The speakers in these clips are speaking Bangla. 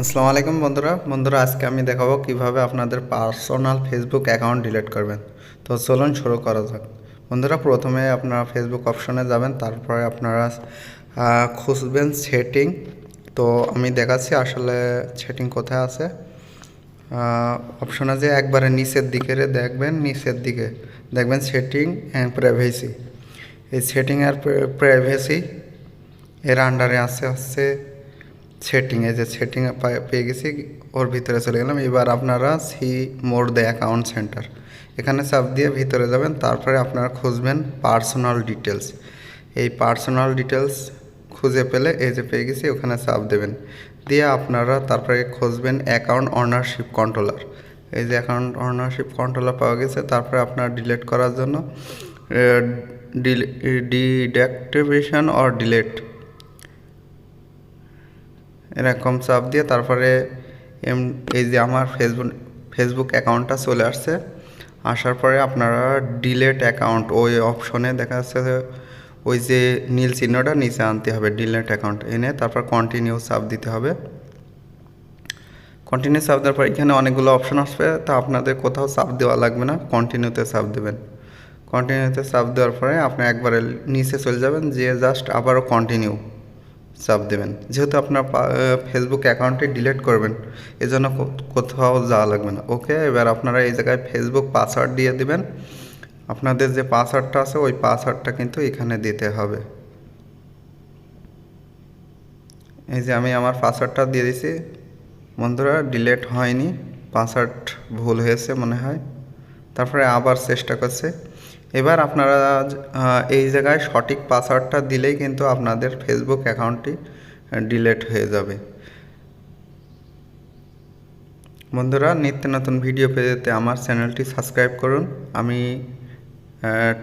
আসসালামু আলাইকুম বন্ধুরা। বন্ধুরা, আজকে আমি দেখাবো কীভাবে আপনাদের পার্সোনাল ফেসবুক অ্যাকাউন্ট ডিলিট করবেন। তো চলুন শুরু করা যাক। বন্ধুরা, প্রথমে আপনারা ফেসবুক অপশনে যাবেন, তারপরে আপনারা খুঁজবেন সেটিং তো আমি দেখাচ্ছি আসলে সেটিং কোথায় আছে। অপশনে যে একবারে নিচের দিকে দেখবেন, নিচের দিকে। দেখবেন সেটিং অ্যান্ড প্রাইভেসি এই সেটিং আর প্রাইভেসি এর আন্ডারে আছে হচ্ছে সেটিং এই যে সেটিং পেয়ে গেছি, ওর ভিতরে চলে গেলাম। এবার আপনারা see more the account centre এখানে চাপ দিয়ে ভিতরে যাবেন, তারপরে আপনারা খুঁজবেন পার্সোনাল ডিটেলস এই পার্সোনাল ডিটেলস খুঁজে পেলে এই যে পেয়ে গেছি, ওখানে চাপ দেবেন। দিয়ে আপনারা তারপরে খুঁজবেন অ্যাকাউন্ট অনারশিপ কন্ট্রোলার এই যে অ্যাকাউন্ট অনারশিপ কন্ট্রোলার পাওয়া গেছে, তারপরে আপনার ডিলিট করার জন্য ডিডাক্টিভেশন অর ডিলেট এরকম চাপ দিয়ে তারপরে এম, এই যে আমার ফেসবুক ফেসবুক অ্যাকাউন্টটা চলে আসছে। আসার পরে আপনারা ডিলেট অ্যাকাউন্ট ওই অপশনে দেখা যাচ্ছে ওই যে নীল চিহ্নটা নিচে আনতে হবে ডিলেট অ্যাকাউন্ট এনে তারপর কন্টিনিউ চাপ দিতে হবে। কন্টিনিউ চাপ দেওয়ার পর এখানে অনেকগুলো অপশন আসবে, তা আপনাদের কোথাও চাপ দেওয়া লাগবে না কন্টিনিউতে চাপ দেবেন। কন্টিনিউতে চাপ দেওয়ার পরে আপনি একবারে নিচে চলে যাবেন, যে জাস্ট আবারও কন্টিনিউ চাপ দেবেন। যেহেতু আপনার ফেসবুক অ্যাকাউন্টটি ডিলিট করবেন, এজন্য কোথাও যাওয়া লাগবে না। ওকে এবার আপনারা এই জায়গায় ফেসবুক পাসওয়ার্ড দিয়ে দিবেন। আপনাদের যে পাসওয়ার্ডটা আছে, ওই পাসওয়ার্ডটা কিন্তু এখানে দিতে হবে। এই যে আমি আমার পাসওয়ার্ডটা দিয়ে দিছি বন্ধুরা ডিলেট হয়নি। পাসওয়ার্ড ভুল হয়েছে মনে হয়। তারপরে আবার চেষ্টা করছে। এবার আপনারা এই জায়গায় সঠিক পাসওয়ার্ডটা দিলেই কিন্তু আপনাদের ফেসবুক অ্যাকাউন্টটি ডিলেট হয়ে যাবে। বন্ধুরা, নিত্য নতুন ভিডিও পেতে আমার চ্যানেলটি সাবস্ক্রাইব করুন। আমি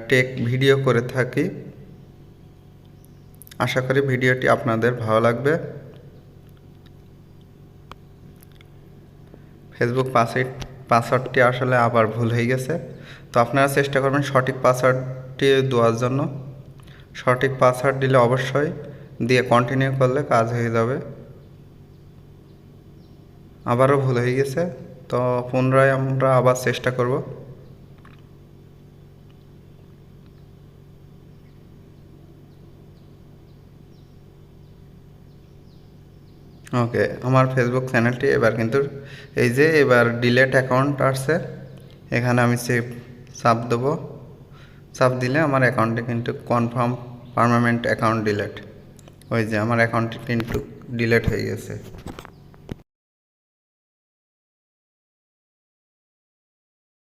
টেক ভিডিও করে থাকি। আশা করি ভিডিওটি আপনাদের ভালো লাগবে। ফেসবুক পাসওয়ার্ড পাসওয়ার্ডটি আসলে আবার ভুল হয়ে গেছে। তো আপনারা চেষ্টা করবেন সঠিক পাসওয়ার্ডটি দেওয়ার জন্য। সঠিক পাসওয়ার্ড দিলে অবশ্যই দিয়ে কন্টিনিউ করলে কাজ হয়ে যাবে। আবারও ভুল হয়ে গেছে, তো পুনরায় আমরা আবার চেষ্টা করব। ওকে আমার ফেসবুক চ্যানেলটি এবার কিন্তু এই যে এবার ডিলেট অ্যাকাউন্ট আসছে। এখানে আমি সেভ সাপ দেব। সাপ দিলে আমার অ্যাকাউন্টে কিন্তু কনফার্ম পারমানেন্ট অ্যাকাউন্ট ডিলেট ওই যে আমার অ্যাকাউন্টটি কিন্তু ডিলেট হয়ে গেছে।